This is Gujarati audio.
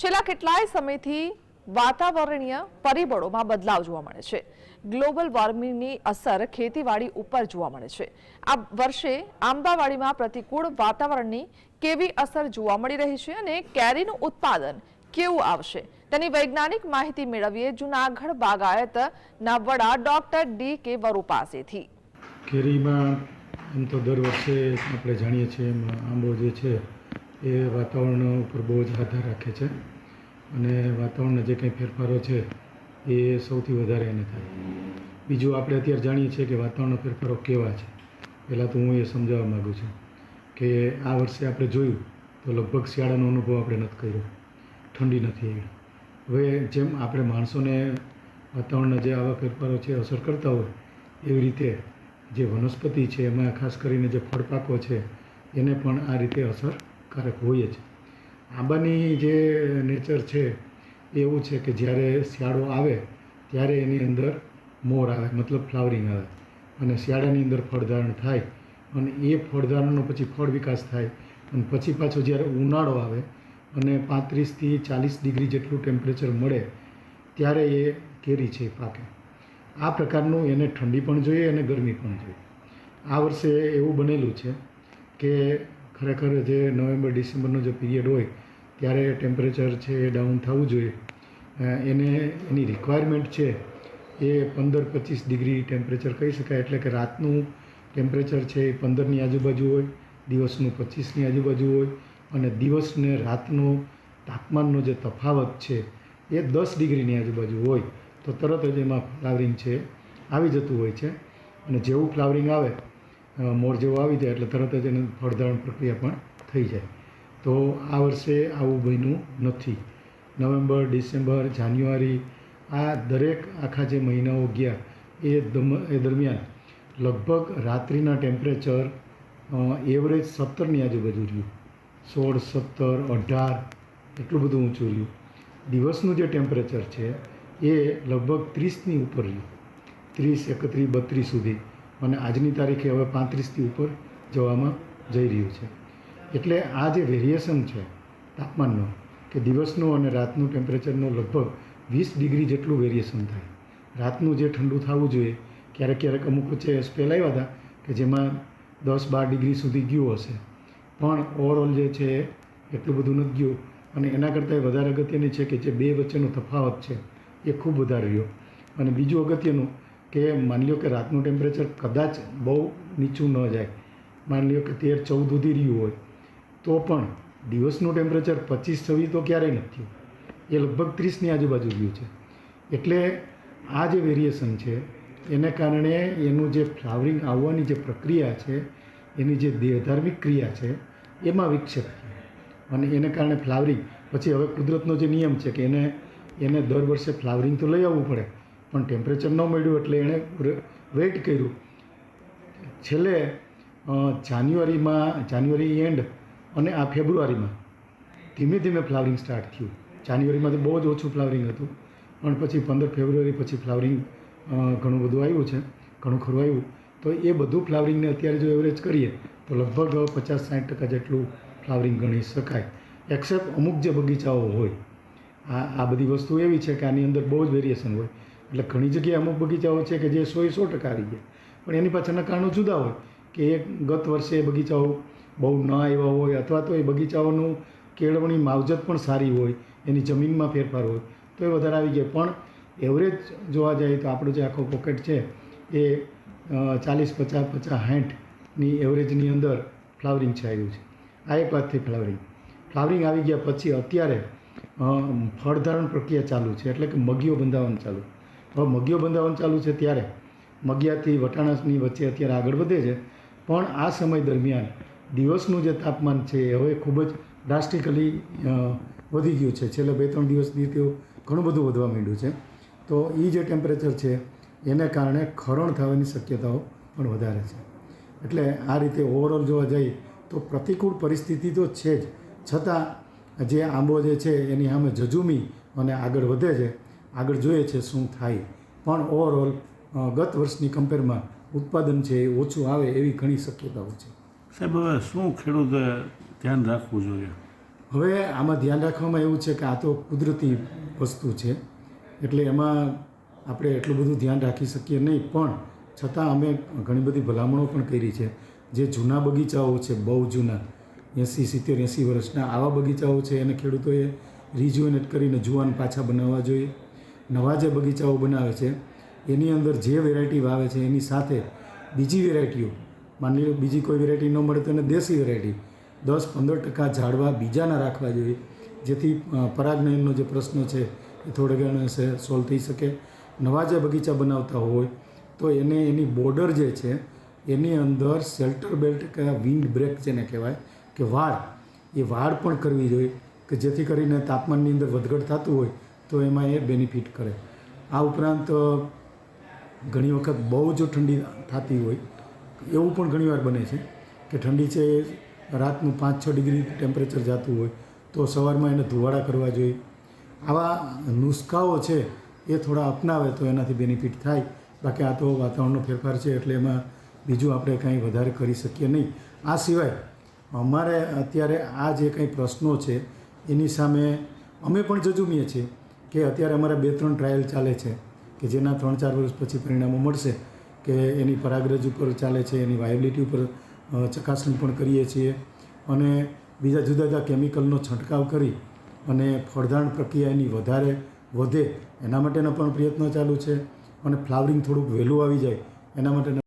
છેલ્લા કેટલાય સમયથી વાતાવરણીય પરિબળોમાં બદલાવ જોવા મળે છે. ગ્લોબલ વોર્મિંગની અસર ખેતીવાડી ઉપર જોવા મળે છે. આ વર્ષે આંબાવાડીમાં પ્રતિકૂળ વાતાવરણની કેવી અસર જોવા મળી રહી છે અને કેરીનું ઉત્પાદન કેવું આવશે? તેની વૈજ્ઞાનિક માહિતી મેળવીએ જુનાગઢ બાગાયતના વડા ડોક્ટર ડી કે વરુ પાસેથી. કેરીમાં એમ તો દર વર્ષે આપણે જાણીએ છીએ એમ આંબો જે છે એ વાતાવરણ ઉપર બહુ જ આધાર રાખે છે. અને વાતાવરણના જે કંઈ ફેરફારો છે, એ સૌથી વધારે એને થાય. બીજું આપણે અત્યારે જાણીએ છીએ કે વાતાવરણના ફેરફારો કેવા છે. પહેલાં તો હું એ સમજાવવા માગું છું કે આ વર્ષે આપણે જોયું તો લગભગ શિયાળાનો અનુભવ આપણે નથી કર્યો. ઠંડી નથી આવી. હવે જેમ આપણે માણસોને વાતાવરણના જે આવા ફેરફારો છે, અસર કરતા હોય, એવી રીતે જે વનસ્પતિ છે, એમાં ખાસ કરીને જે ફળપાકો છે, એને પણ આ રીતે અસરકારક હોય જ. આંબાની જે નેચર છે, એવું છે કે જ્યારે શિયાળો આવે, ત્યારે એની અંદર મોર આવે, મતલબ ફ્લાવરિંગ આવે. અને શિયાળાની અંદર ફળધારણ થાય, અને એ ફળધારણનો પછી ફળ વિકાસ થાય. અને પછી પાછો જ્યારે ઉનાળો આવે, અને પાંત્રીસથી ચાલીસ ડિગ્રી જેટલું ટેમ્પરેચર મળે, ત્યારે એ કેરી છે પાકે. આ પ્રકારનું એને ઠંડી પણ જોઈએ અને ગરમી પણ જોઈએ. આ વર્ષે એવું બનેલું છે કે ખરેખર જે નવેમ્બર, ડિસેમ્બરનો જે પીરિયડ હોય, ત્યારે ટેમ્પરેચર છે એ ડાઉન થવું જોઈએ. એને, એની રિક્વાયરમેન્ટ છે એ પંદર પચીસ ડિગ્રી ટેમ્પરેચર કહી શકાય. એટલે કે રાતનું ટેમ્પરેચર છે એ પંદરની આજુબાજુ હોય, દિવસનું પચીસની આજુબાજુ હોય, અને દિવસને રાતનો તાપમાનનો જે તફાવત છે એ દસ ડિગ્રીની આજુબાજુ હોય, તો તરત જ એમાં ફ્લાવરિંગ છે, આવી જતું હોય છે. અને જેવું ફ્લાવરિંગ આવે મોર જેવો આવી જાય એટલે તરત જ એને ફળધારણ પ્રક્રિયા પણ થઈ જાય. તો આ વર્ષે આવું બન્યું નથી. નવેમ્બર, ડિસેમ્બર, જાન્યુઆરી, આ દરેક આખા જે મહિનાઓ ગયા, એ દમ, એ દરમિયાન લગભગ રાત્રિના ટેમ્પરેચર એવરેજ સત્તરની આજુબાજુ રહ્યું. સોળ, સત્તર, અઢાર, એટલું બધું ઊંચું રહ્યું. દિવસનું જે ટેમ્પરેચર છે, એ લગભગ ત્રીસની ઉપર રહ્યું. ત્રીસ, એકત્રીસ, બત્રીસ સુધી. અને આજની તારીખે હવે પાંત્રીસથી ઉપર જવામાં જઈ રહ્યું છે. એટલે આ જે વેરિએશન છે તાપમાનનો, કે દિવસનું અને રાતનું ટેમ્પરેચરનું લગભગ વીસ ડિગ્રી જેટલું વેરિએશન થાય. રાતનું જે ઠંડુ થવું જોઈએ, ક્યારેક ક્યારેક અમુક વચ્ચે સ્પેલ આવ્યા હતા કે જેમાં દસ બાર ડિગ્રી સુધી ગયું હશે. પણ ઓવરઓલ જે છે એ એટલું બધું નથી ગયું અને એના કરતાં વધારે અગત્યની છે કે જે બે વચ્ચેનો તફાવત છે એ ખૂબ વધારે રહ્યો. અને બીજું અગત્યનું કે માની લ્યો કે રાતનું ટેમ્પરેચર કદાચ બહુ નીચું ન જાય, માની લ્યો કે તેર ચૌદ સુધી રહ્યું હોય, તો પણ દિવસનું ટેમ્પરેચર પચીસ છવ્વીસ તો ક્યારેય નથી એ લગભગ ત્રીસની આજુબાજુ રહ્યું છે. એટલે આ જે વેરિએશન છે, એને કારણે એનું જે ફ્લાવરિંગ આવવાની જે પ્રક્રિયા છે, એની જે દેહધાર્મિક ક્રિયા છે, એમાં વિક્ષેપ થયો. અને એને કારણે ફ્લાવરિંગ પછી હવે કુદરતનો જે નિયમ છે કે એને એને દર વર્ષે ફ્લાવરિંગ તો લઈ આવવું પડે પણ ટેમ્પરેચર ન મળ્યું એટલે એણે વેઇટ કર્યું. છેલ્લે જાન્યુઆરીમાં, જાન્યુઆરી એન્ડ અને આ ફેબ્રુઆરીમાં ધીમે ધીમે ફ્લાવરિંગ સ્ટાર્ટ થયું. જાન્યુઆરીમાં તો બહુ જ ઓછું ફ્લાવરિંગ હતું. પણ પછી પંદર ફેબ્રુઆરી પછી ફ્લાવરિંગ ઘણું બધું આવ્યું છે, ઘણું ખરું આવ્યું. તો એ બધું ફ્લાવરિંગને અત્યારે જો એવરેજ કરીએ, તો લગભગ પચાસ સાઠ ટકા જેટલું ફ્લાવરિંગ ગણી શકાય. એક્સેપ્ટ અમુક જે બગીચાઓ હોય, આ આ બધી વસ્તુ એવી છે કે આની અંદર બહુ જ વેરિએશન હોય. એટલે ઘણી જગ્યાએ અમુક બગીચાઓ છે કે જે સો સો ટકા આવી ગયા પણ એની પાછળના કારણો જુદા હોય કે એ ગત વર્ષે એ બગીચાઓ બહુ ન આવ્યા હોય અથવા તો એ બગીચાઓનું કેળવણી માવજત પણ સારી હોય, એની જમીનમાં ફેરફાર હોય, તો એ વધારે આવી ગયા પણ એવરેજ જોવા જઈએ તો આપણો જે આખો પોકેટ છે એ ચાલીસ, પચાસ પચાસ સાઠની એવરેજની અંદર ફ્લાવરિંગ છે આવ્યું છે. આ એક વાતથી ફ્લાવરિંગ ફ્લાવરિંગ આવી ગયા પછી અત્યારે ફળધારણ પ્રક્રિયા ચાલુ છે. એટલે કે મગીઓ બંધાવવાનું ચાલુ. હવે મગીઓ બંધાવવાનું ચાલુ છે ત્યારે. મગિયાથી વટાણાની વચ્ચે અત્યારે આગળ વધે છે. પણ આ સમય દરમિયાન દિવસનું જે તાપમાન છે હવે ખૂબ જ ડ્રાસ્ટિકલી વધી ગયું છે. છેલ્લા બે ત્રણ દિવસથી તેઓ ઘણું બધું વધવા માંડ્યું છે. તો એ જે ટેમ્પરેચર છે, એને કારણે ખરણ થવાની શક્યતાઓ પણ વધારે છે. એટલે આ રીતે ઓવરઓલ જોવા જઈએ તો પ્રતિકૂળ પરિસ્થિતિ તો છે જ. છતાં, જે આંબો જે છે, એની સામે જજુમી અને આગળ વધે છે. આગળ જોઈએ છે શું થાય. પણ ઓવરઓલ ગત વર્ષની કમ્પેરમાં ઉત્પાદન છે એ ઓછું આવે એવી ઘણી શક્યતાઓ છે. સાહેબ હવે શું ખેડૂતે ધ્યાન રાખવું જોઈએ? હવે આમાં ધ્યાન રાખવામાં એવું છે કે આ તો કુદરતી વસ્તુ છે. એટલે એમાં આપણે એટલું બધું ધ્યાન રાખી શકીએ નહીં. પણ છતાં અમે ઘણી બધી ભલામણો પણ કરી છે. જે જૂના બગીચાઓ છે બહુ જૂના એંસી સિત્તેર એંસી વર્ષના આવા બગીચાઓ છે એને ખેડૂતોએ રિજ્યુનેટ કરીને જુવાન પાછા બનાવવા જોઈએ. નવા જે બગીચાઓ બનાવે છે, એની અંદર જે વેરાયટી વાવે છે, એની સાથે બીજી વેરાયટીઓ માની લો બીજી કોઈ વેરાયટી ન મળે તો એને દેશી વેરાયટી દસ પંદર ટકા ઝાડવા બીજાના રાખવા જોઈએ, જેથી પરાગનયનનો જે પ્રશ્ન છે એ થોડે ઘણે સોલ્વ થઈ શકે. નવા જે બગીચા બનાવતા હોય, તો એને એની બોર્ડર જે છે, એની અંદર શેલ્ટર બેલ્ટ કે વિન્ડ બ્રેક જેને કહેવાય, કે વાડ એ વાડ પણ કરવી જોઈએ, કે જેથી કરીને તાપમાનની અંદર વધઘટ થતું હોય તો એમાં એ બેનિફિટ કરે. આ ઉપરાંત ઘણી વખત બહુ જો ઠંડી થતી હોય, એવું પણ ઘણીવાર બને છે કે ઠંડી છે, રાતનું પાંચ છ ડિગ્રી ટેમ્પરેચર જતું હોય, તો સવારમાં એને ધુવાડા કરવા જોઈએ. આવા નુસ્ખાઓ છે, એ થોડા અપનાવે તો એનાથી બેનિફિટ થાય. બાકી આ તો વાતાવરણનો ફેરફાર છે, એટલે એમાં બીજું આપણે કાંઈ વધારે કરી શકીએ નહીં. આ સિવાય, અમારે અત્યારે આ જે કંઈ પ્રશ્નો છે, એની સામે અમે પણ જજુમીએ છીએ. કે અત્યારે અમારા બે, ત્રણ ટ્રાયલ ચાલે છે કે જેના ત્રણ, ચાર વર્ષ પછી પરિણામો મળશે કે એની પરાગરજ ઉપર ચાલે છે, એની વાયબિલિટી ઉપર ચકાસણી પણ કરીએ છીએ. અને બીજા જુદા જુદા કેમિકલનો છંટકાવ કરી અને ફળદાણ પ્રક્રિયા એની વધારે વધે એના માટેના પણ પ્રયત્નો ચાલુ છે અને ફ્લાવરિંગ થોડુંક વહેલું આવી જાય એના માટેના